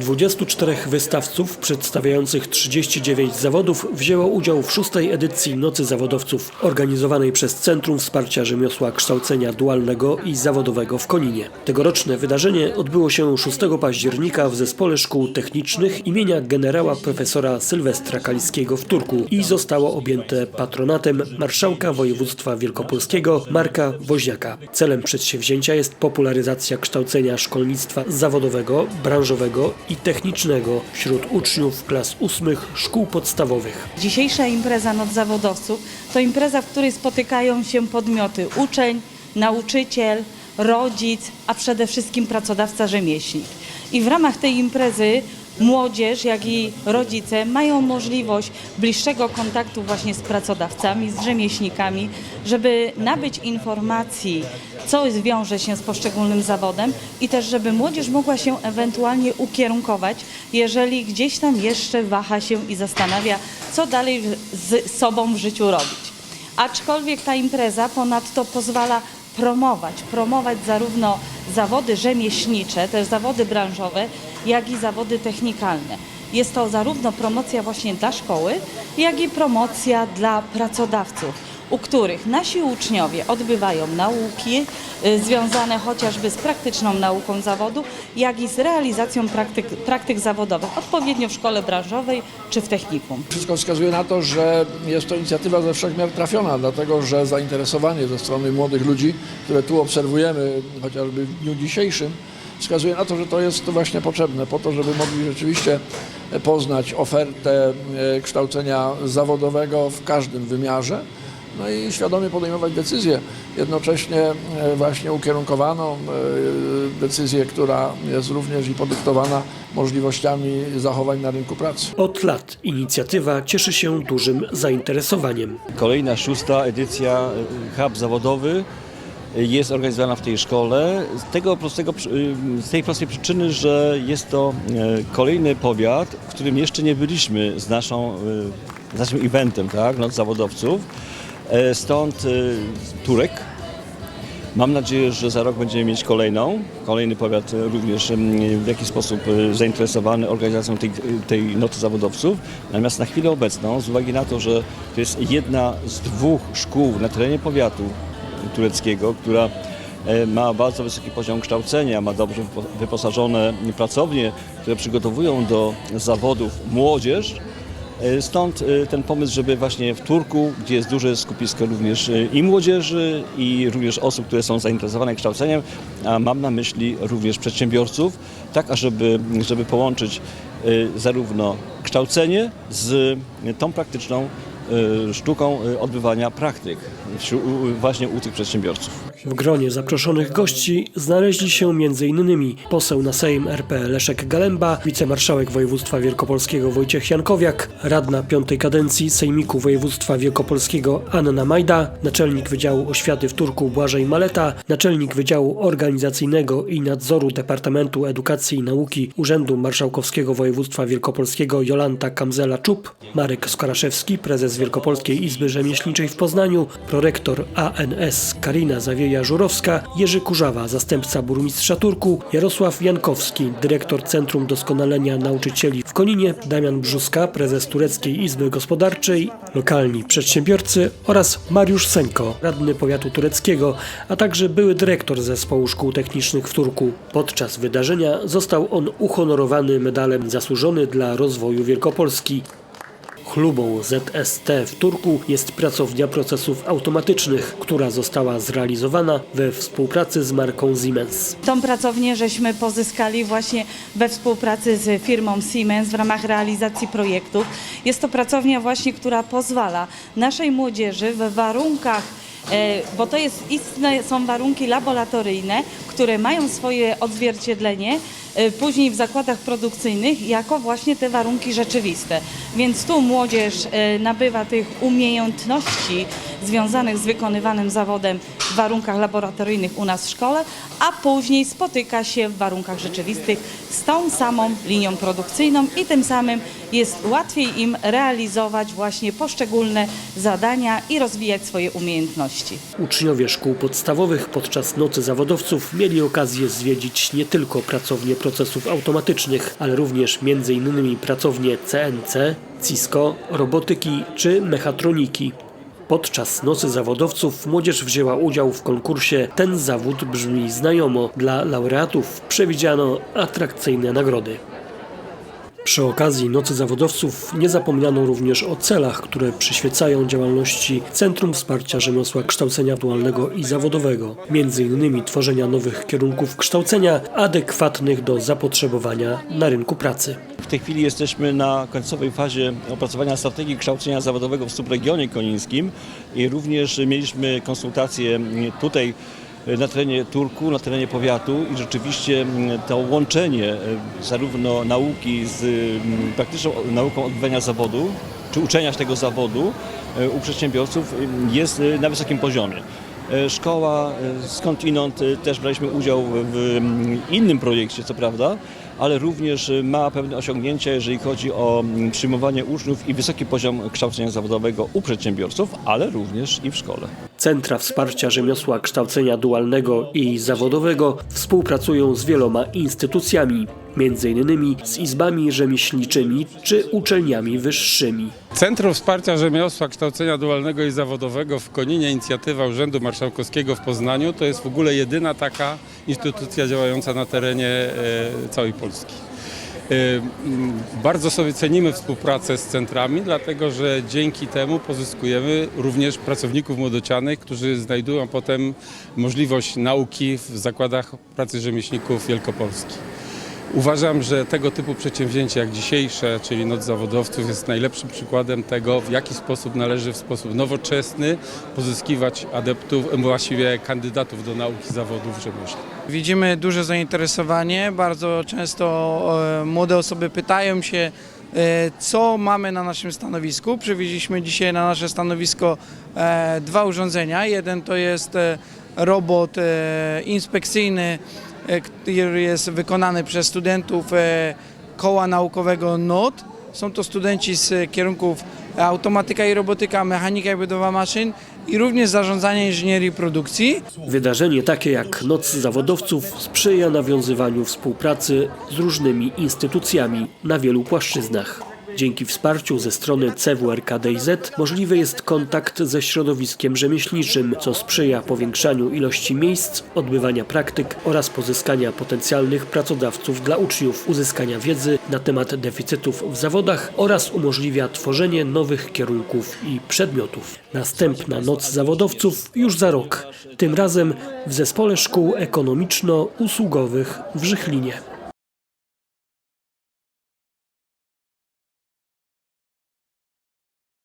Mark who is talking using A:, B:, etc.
A: 24 wystawców przedstawiających 39 zawodów wzięło udział w szóstej edycji Nocy Zawodowców organizowanej przez Centrum Wsparcia Rzemiosła Kształcenia Dualnego i Zawodowego w Koninie. Tegoroczne wydarzenie odbyło się 6 października w Zespole Szkół Technicznych imienia generała profesora Sylwestra Kaliskiego w Turku i zostało objęte patronatem marszałka województwa wielkopolskiego Marka Woźniaka. Celem przedsięwzięcia jest popularyzacja kształcenia szkolnictwa zawodowego, branżowego i technicznego wśród uczniów klas ósmych szkół podstawowych.
B: Dzisiejsza impreza Noc Zawodowców to impreza, w której spotykają się podmioty uczeń, nauczyciel, rodzic, a przede wszystkim pracodawca rzemieślnik. I w ramach tej imprezy młodzież, jak i rodzice mają możliwość bliższego kontaktu właśnie z pracodawcami, z rzemieślnikami, żeby nabyć informacji, co wiąże się z poszczególnym zawodem i też, żeby młodzież mogła się ewentualnie ukierunkować, jeżeli gdzieś tam jeszcze waha się i zastanawia, co dalej z sobą w życiu robić. Aczkolwiek ta impreza ponadto pozwala promować, promować zarówno zawody rzemieślnicze, też zawody branżowe, jak i zawody technikalne. Jest to zarówno promocja właśnie dla szkoły, jak i promocja dla pracodawców, u których nasi uczniowie odbywają nauki y, związane chociażby z praktyczną nauką zawodu, jak i z realizacją praktyk, praktyk zawodowych, odpowiednio w szkole branżowej czy w technikum.
C: Wszystko wskazuje na to, że jest to inicjatywa ze wszech miar trafiona, dlatego że zainteresowanie ze strony młodych ludzi, które tu obserwujemy chociażby w dniu dzisiejszym, wskazuje na to, że to jest właśnie potrzebne po to, żeby mogli rzeczywiście poznać ofertę e, kształcenia zawodowego w każdym wymiarze. No i świadomie podejmować decyzję, jednocześnie e, właśnie ukierunkowaną e, decyzję, która jest również i podyktowana możliwościami zachowań na rynku pracy.
A: Od lat inicjatywa cieszy się dużym zainteresowaniem.
D: Kolejna szósta edycja y, Hub Zawodowy jest organizowana w tej szkole z, tego prostego, z tej prostej przyczyny, że jest to kolejny powiat, w którym jeszcze nie byliśmy z, naszą, z naszym eventem, tak, Noc Zawodowców. E, Stąd y, Turek. Mam nadzieję, że za rok będziemy mieć kolejną. Kolejny powiat również w jakiś sposób y, zainteresowany organizacją tej, tej nocy zawodowców. Natomiast na chwilę obecną, z uwagi na to, że to jest jedna z dwóch szkół na terenie powiatu tureckiego, która e, ma bardzo wysoki poziom kształcenia, ma dobrze wypo- wyposażone pracownie, które przygotowują do zawodów młodzież, E, Stąd e, ten pomysł, żeby właśnie w Turku, gdzie jest duże skupisko również e, i młodzieży, i również osób, które są zainteresowane kształceniem, a mam na myśli również przedsiębiorców, tak ażeby żeby połączyć e, zarówno kształcenie z e, tą praktyczną e, sztuką e, odbywania praktyk właśnie u tych przedsiębiorców.
A: W gronie zaproszonych gości znaleźli się m.in. poseł na Sejm RP Leszek Galemba, wicemarszałek województwa wielkopolskiego Wojciech Jankowiak, radna piątej kadencji Sejmiku Województwa Wielkopolskiego Anna Majda, naczelnik Wydziału Oświaty w Turku Błażej Maleta, naczelnik Wydziału Organizacyjnego i Nadzoru Departamentu Edukacji i Nauki Urzędu Marszałkowskiego Województwa Wielkopolskiego Jolanta Kamzela-Czub, Marek Skoraszewski, prezes Wielkopolskiej Izby Rzemieślniczej w Poznaniu, prorektor ANS Karina Zawieja-Żurowska, Jerzy Kurzawa, zastępca burmistrza Turku, Jarosław Jankowski, dyrektor Centrum Doskonalenia Nauczycieli w Koninie, Damian Brzuska, prezes Tureckiej Izby Gospodarczej, lokalni przedsiębiorcy oraz Mariusz Senko, radny powiatu tureckiego, a także były dyrektor Zespołu Szkół Technicznych w Turku. Podczas wydarzenia został on uhonorowany medalem zasłużony dla rozwoju Wielkopolski. Chlubą ZST w Turku jest pracownia procesów automatycznych, która została zrealizowana we współpracy z marką Siemens.
B: Tą pracownię żeśmy pozyskali właśnie we współpracy z firmą Siemens w ramach realizacji projektów. Jest to pracownia właśnie, która pozwala naszej młodzieży w warunkach e, bo to jest istne są warunki laboratoryjne, które mają swoje odzwierciedlenie później w zakładach produkcyjnych jako właśnie te warunki rzeczywiste. Więc tu młodzież e, nabywa tych umiejętności związanych z wykonywanym zawodem w warunkach laboratoryjnych u nas w szkole, a później spotyka się w warunkach rzeczywistych z tą samą linią produkcyjną i tym samym jest łatwiej im realizować właśnie poszczególne zadania i rozwijać swoje umiejętności.
A: Uczniowie szkół podstawowych podczas Nocy Zawodowców mieli okazję zwiedzić nie tylko pracownie procesów automatycznych, ale również m.in. pracownie CNC, Cisco, robotyki czy mechatroniki. Podczas Nocy Zawodowców młodzież wzięła udział w konkursie Ten zawód brzmi znajomo. Dla laureatów przewidziano atrakcyjne nagrody. Przy okazji Nocy Zawodowców nie zapomniano również o celach, które przyświecają działalności Centrum Wsparcia Rzemiosła Kształcenia Dualnego i Zawodowego, innymi tworzenia nowych kierunków kształcenia adekwatnych do zapotrzebowania na rynku pracy.
D: Tej chwili jesteśmy na końcowej fazie opracowania strategii kształcenia zawodowego w subregionie konińskim i również mieliśmy konsultacje tutaj na terenie Turku, na terenie powiatu i rzeczywiście to łączenie e, zarówno nauki z mm, praktyczną nauką odbywania zawodu, czy uczenia się tego zawodu e, u przedsiębiorców e, jest e, na wysokim poziomie. Szkoła skądinąd też braliśmy udział w mm, innym projekcie, co prawda, ale również ma pewne osiągnięcia, jeżeli chodzi o mm, przyjmowanie uczniów i wysoki poziom kształcenia zawodowego u przedsiębiorców, ale również i w szkole.
A: Centra Wsparcia Rzemiosła Kształcenia Dualnego i Zawodowego współpracują z wieloma instytucjami, m.in. z izbami rzemieślniczymi czy uczelniami wyższymi.
E: Centrum Wsparcia Rzemiosła Kształcenia Dualnego i Zawodowego w Koninie, inicjatywa Urzędu Marszałkowskiego w Poznaniu, to jest w ogóle jedyna taka instytucja działająca na terenie e, całej Polski. Bardzo sobie cenimy współpracę z centrami, dlatego że dzięki temu pozyskujemy również pracowników młodocianych, którzy znajdują potem możliwość nauki w zakładach pracy rzemieślników Wielkopolski. Uważam, że tego typu przedsięwzięcie jak dzisiejsze, czyli Noc Zawodowców, jest najlepszym przykładem tego, w jaki sposób należy w sposób nowoczesny pozyskiwać adeptów, właściwie kandydatów do nauki zawodów rzemieślnych.
F: Widzimy duże zainteresowanie. Bardzo często e, młode osoby pytają się, e, co mamy na naszym stanowisku. Przywieźliśmy dzisiaj na nasze stanowisko e, dwa urządzenia. Jeden to jest robot e, inspekcyjny, e, który jest wykonany przez studentów e, koła naukowego NOT. Są to studenci z kierunków automatyka i robotyka, mechanika i budowa maszyn i również zarządzania inżynierii produkcji.
A: Wydarzenie takie jak Noc Zawodowców sprzyja nawiązywaniu współpracy z różnymi instytucjami na wielu płaszczyznach. Dzięki wsparciu ze strony CWRK DZ możliwy jest kontakt ze środowiskiem rzemieślniczym, co sprzyja powiększaniu ilości miejsc, odbywania praktyk oraz pozyskania potencjalnych pracodawców dla uczniów, uzyskania wiedzy na temat deficytów w zawodach oraz umożliwia tworzenie nowych kierunków i przedmiotów. Następna Noc Zawodowców już za rok, tym razem w Zespole Szkół Ekonomiczno-Usługowych w Żychlinie.